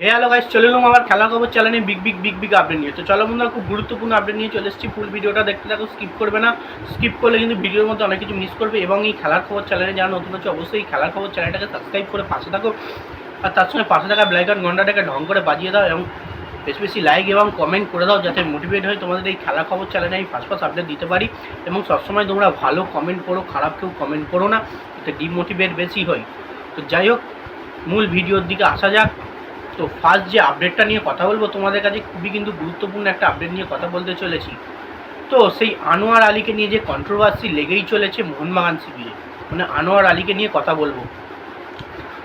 হে hello guys চলে এলাম আমার খেলা খবর চ্যানেলে big big big big update নিয়ে। তো চলো বন্ধুরা, খুব গুরুত্বপূর্ণ আপডেট নিয়ে চলে এসেছি। ফুল ভিডিওটা দেখতে থাকো স্কিপ করবে না। স্কিপ করলে কিন্তু ভিডিওর মধ্যে অনেক কিছু মিস করবে এবং এই খেলার খবর চ্যানেলে যারা নতুন হচ্ছে অবশ্যই এই খেলার খবর চ্যানেলটাকে সাবস্ক্রাইব করে পাশে থাকো। আর তার সঙ্গে পাশে থাকা ব্লাইকন ঘন্টাটাকে ঢং করে বাজিয়ে দাও এবং বেশি বেশি লাইক এবং কমেন্ট করে দাও যাতে মোটিভেট হয় তোমাদের এই খেলা খবর চ্যানেলে আমি ফার্স্ট ফার্স্ট আপডেট দিতে পারি। এবং সবসময় তোমরা ভালো কমেন্ট করো, খারাপ কেউ কমেন্ট করো না। এতে ডিমোটিভেট বেশি হয় তো যাই হোক, মূল ভিডিওর দিকে আসা যাক। তো ফার্স্ট যে আপডেটটা নিয়ে কথা বলব, তোমাদের কাছে খুবই কিন্তু গুরুত্বপূর্ণ একটা আপডেট নিয়ে কথা বলতে চলেছি। তো সেই আনোয়ার আলীকে নিয়ে যে কন্ট্রোভার্সি লেগেই চলেছে মোহনবাগান শিবিরে মানে আনোয়ার আলীকে নিয়ে কথা বলব।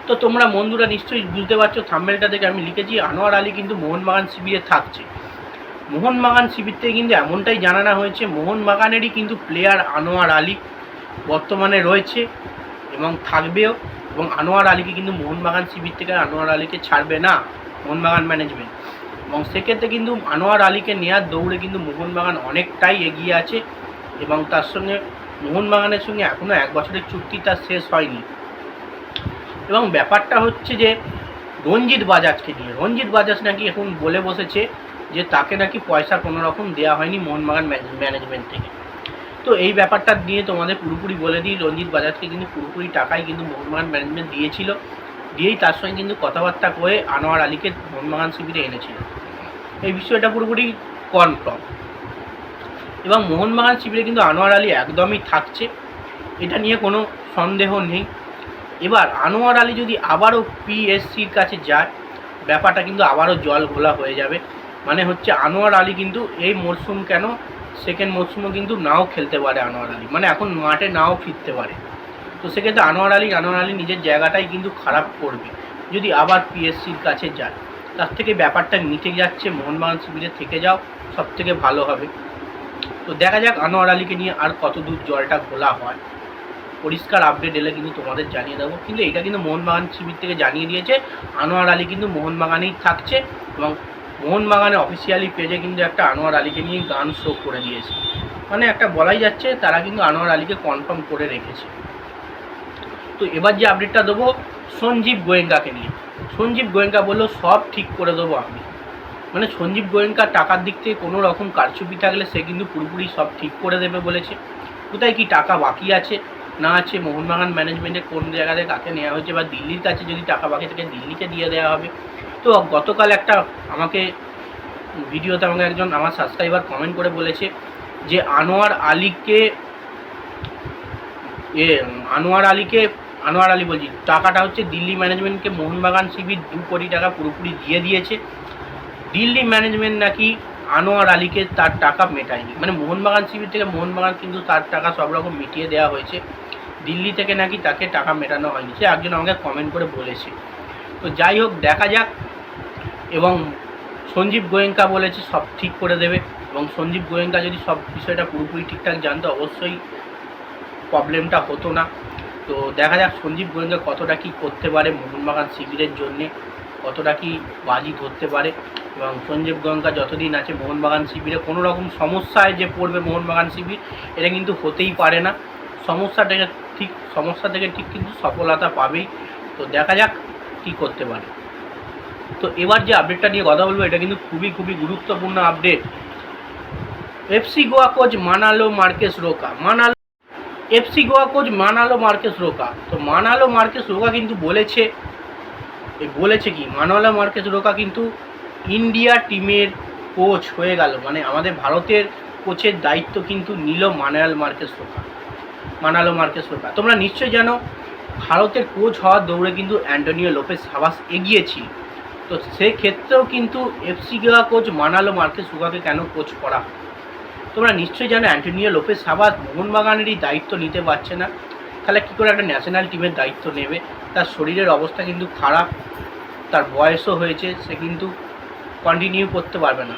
তো তোমরা বন্ধুরা নিশ্চয়ই বুঝতে পারছ থাম্বেলটা থেকে আমি লিখেছি, আনোয়ার আলী কিন্তু মোহনবাগান শিবিরে থাকছে। মোহনবাগান শিবির থেকে কিন্তু এমনটাই জানানো হয়েছে, মোহনবাগানেরই কিন্তু প্লেয়ার আনোয়ার আলী বর্তমানে রয়েছে এবং থাকবেও। এবং আনোয়ার আলীকে কিন্তু মোহনবাগান শিবির থেকে আনোয়ার আলীকে ছাড়বে না মোহনবাগান ম্যানেজমেন্ট এবং সেক্ষেত্রে কিন্তু আনোয়ার আলীকে নেওয়ার দৌড়ে কিন্তু মোহনবাগান অনেকটাই এগিয়ে আছে এবং তার সঙ্গে মোহনবাগানের সঙ্গে এখনও এক বছরের চুক্তি তার শেষ হয়নি। এবং ব্যাপারটা হচ্ছে যে রঞ্জিত বাজাজকে নিয়ে, রঞ্জিত বাজাজ নাকি এখন বলে বসেছে যে তাকে নাকি পয়সা কোনো রকম দেওয়া হয়নি মোহনবাগান ম্যানেজমেন্ট থেকে। তো এই ব্যাপারটা নিয়ে তোমাদের পুরোপুরি বলে দিই, রঞ্জিত বাজাজকে কিন্তু পুরোপুরি টাকাই কিন্তু মোহনবাগান ম্যানেজমেন্ট দিয়েছিল। দিয়েই তার সঙ্গে কিন্তু কথাবার্তা করে আনোয়ার আলীকে মোহনবাগান শিবিরে এনেছিল। এই বিষয়টা পুরোপুরি কনফার্ম এবং মোহনবাগান শিবিরে কিন্তু আনোয়ার আলী একদমই থাকছে, এটা নিয়ে কোনো সন্দেহ নেই। এবার আনোয়ার আলী যদি আবারও পিএসসির কাছে যায়, ব্যাপারটা কিন্তু আবারও জল ঘোলা হয়ে যাবে। মানে হচ্ছে আনোয়ার আলী কিন্তু এই মরশুম কেন সেকেন্ড মরশুমও কিন্তু নাও খেলতে পারে আনোয়ার আলী। মানে এখন মাঠে নাও ফিরতে পারে। তো সেক্ষেত্রে আনোয়ার আলী আনোয়ার আলী নিজের জায়গাটাই কিন্তু খারাপ করবে। যদি আবার পিএসসির কাছে যায়, তার থেকে ব্যাপারটা মিটে যাচ্ছে, মোহনবাগান শিবিরে থেকে যাও, সব থেকে ভালো হবে। তো দেখা যাক আনোয়ার আলীকে নিয়ে আর কত দূর জলটা ঘোলা হয়। পরিষ্কার আপডেট এলে কিন্তু তোমাদের জানিয়ে দেবো। কিন্তু এটা কিন্তু মোহনবাগান শিবির থেকে জানিয়ে দিয়েছে, আনোয়ার আলী কিন্তু মোহনবাগানেই থাকছে এবং মোহনবাগানে অফিসিয়ালি পেজে কিন্তু একটা আনোয়ার আলীকে নিয়ে গান শো করে দিয়েছে। মানে একটা বলাই যাচ্ছে তারা কিন্তু আনোয়ার আলীকে কনফার্ম করে রেখেছে। তো এবার যে আপডেটটা দেবো, সঞ্জীব গোয়েঙ্কাকে নিয়ে। সঞ্জীব গোয়েঙ্কা বলল, সব ঠিক করে দেবো আমি। মানে সঞ্জীব গোয়েঙ্কা টাকার দিক থেকে কোনো রকম কারচুপি থাকলে সে কিন্তু পুরোপুরি সব ঠিক করে দেবে বলেছে। কোথায় কি টাকা বাকি আছে? না আছে, মোহনবাগান ম্যানেজমেন্টে কোন জায়গাতে কাকে নেওয়া হয়েছে বা দিল্লির কাছে যদি টাকা বাকি থাকে দিল্লিকে দিয়ে দেওয়া হবে। তো গতকাল একটা আমাকে ভিডিওতে আমাকে একজন আমার সাবস্ক্রাইবার কমেন্ট করে বলেছে যে আনোয়ার আলীকে এ, আনোয়ার আলীকে, আনোয়ার আলী বলছি, টাকাটা হচ্ছে দিল্লি ম্যানেজমেন্টকে মোহনবাগান শিবির দু কোটি টাকা পুরোপুরি দিয়ে দিয়েছে। দিল্লি ম্যানেজমেন্ট নাকি আনোয়ার আলীকে তার টাকা মেটায়নি। মানে মোহনবাগান শিবির থেকে মোহনবাগান কিন্তু তার টাকা সব রকম মিটিয়ে দেওয়া হয়েছে। দিল্লি থেকে নাকি তাকে টাকা মেটানো হয়নি। সে একজন আমাকে কমেন্ট করে বলেছে। তো যাই হোক, দেখা যাক। এবং সঞ্জীব গোয়েঙ্কা বলেছে সব ঠিক করে দেবে। এবং সঞ্জীব গোয়েঙ্কা যদি সব বিষয়টা পুরোপুরি ঠিকঠাক জানতো, অবশ্যই প্রবলেমটা হতো না। তো দেখা যাক সঞ্জীব গোয়েঙ্কা কতটা কী করতে পারে মোহনবাগান শিবিরের জন্যে, কতটা কি বাজি ধরতে পারে। এবং সঞ্জীব গঙ্গা যতদিন আছে মোহনবাগান শিবিরে, কোনো রকম সমস্যায় যে পড়বে মোহনবাগান শিবির, এটা কিন্তু হতেই পারে না। সমস্যা থেকে ঠিক, সমস্যা থেকে ঠিক কিন্তু সফলতা পাবেই। তো দেখা যাক কী করতে পারে। তো এবার যে আপডেটটা নিয়ে কথা বলব, এটা কিন্তু খুবই খুবই গুরুত্বপূর্ণ update FC Goa coach Manolo Marquez Roca. Manolo FC Goa coach Manolo Marquez Roca. তো মানালো মার্কেস রোকা কিন্তু বলেছে বলেছে কি? মানালো মার্কেস রোকা কিন্তু ইন্ডিয়া টিমের কোচ হয়ে গেল। মানে আমাদের ভারতের কোচের দায়িত্ব কিন্তু নিল Manolo Marquez Roca Manolo Marquez Roca তোমরা নিশ্চয়ই জানো, ভারতের কোচ হওয়ার দৌড়ে কিন্তু অ্যান্টোনিও লোপেস হাবাস এগিয়েছিল। তো সেক্ষেত্রেও কিন্তু FC Goa coach Manolo Marquez রোকাকে কেন কোচ করা তোমরা নিশ্চয়ই জানো, অ্যান্টোনিও লোপেস হাবাস মোহনবাগানেরই দায়িত্ব নিতে পারছে না। তাহলে কী করে একটা ন্যাশনাল টিমের দায়িত্ব নেবে? তার শরীরের অবস্থা কিন্তু খারাপ, তার বয়সও হয়েছে, সে কিন্তু কন্টিনিউ করতে পারবে না।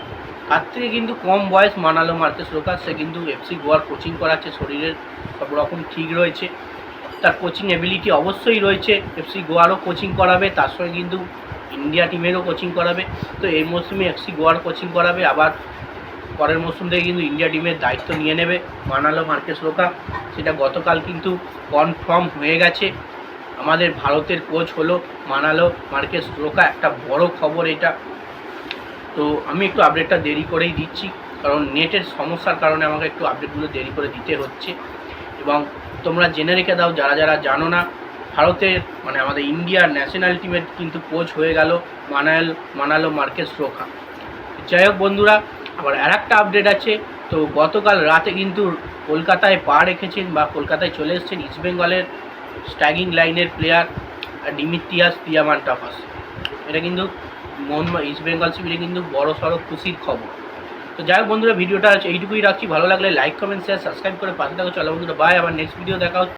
তার থেকে কিন্তু কম বয়স মানালো মার্কেস রোকার সে কিন্তু এফসি গোয়ার কোচিং করাচ্ছে, শরীরের সব রকম ঠিক রয়েছে। তার কোচিং এবিলিটি অবশ্যই রয়েছে এফসি গোয়ারও কোচিং করাবে, তার সঙ্গে কিন্তু ইন্ডিয়া টিমেরও কোচিং করাবে। তো এই মৌসুমে এফসি গোয়ার কোচিং করাবে, আবার পরের মৌসুম থেকে কিন্তু ইন্ডিয়া টিমের দায়িত্ব নিয়ে নেবে, মানালো মার্কেস রোকা সেটা গতকাল কিন্তু কনফার্ম হয়ে গেছে। আমাদের ভারতের কোচ হলো মানালো মার্কেস রোকা একটা বড় খবর এটা। তো আমি একটু আপডেটটা দেরি করেই দিচ্ছি, কারণ নেটের সমস্যার কারণে আমাকে একটু আপডেটগুলো দেরি করে দিতে হচ্ছে। এবং তোমরা জেনে রেখে দাও, যারা যারা জানো না ভারতের মানে আমাদের ইন্ডিয়ার ন্যাশনাল টিমের কিন্তু কোচ হয়ে গেল মানাল, মানালো মার্কেস রোখা। যাই হোক বন্ধুরা, আবার আর একটা আপডেট আছে। তো গতকাল রাতে কিন্তু কলকাতায় পা রেখেছেন বা কলকাতায় চলে এসেছেন ইস্টবেঙ্গলের স্ট্যাগিং লাইনের প্লেয়ার ডিমিত্রিয়াস পিয়ামান্টাফাস এটা কিন্তু মোহন ইস্টবেঙ্গল শিবিরে কিন্তু বড় সড়ো খুশির খবর। তো যাই হোক বন্ধুরা, ভিডিওটা এইটুকুই রাখছি। ভালো লাগলে লাইক কমেন্ট শেয়ার সাবস্ক্রাইব করে পাশে থাকো। চলো বন্ধুরা বাই আবার নেক্সট ভিডিও দেখা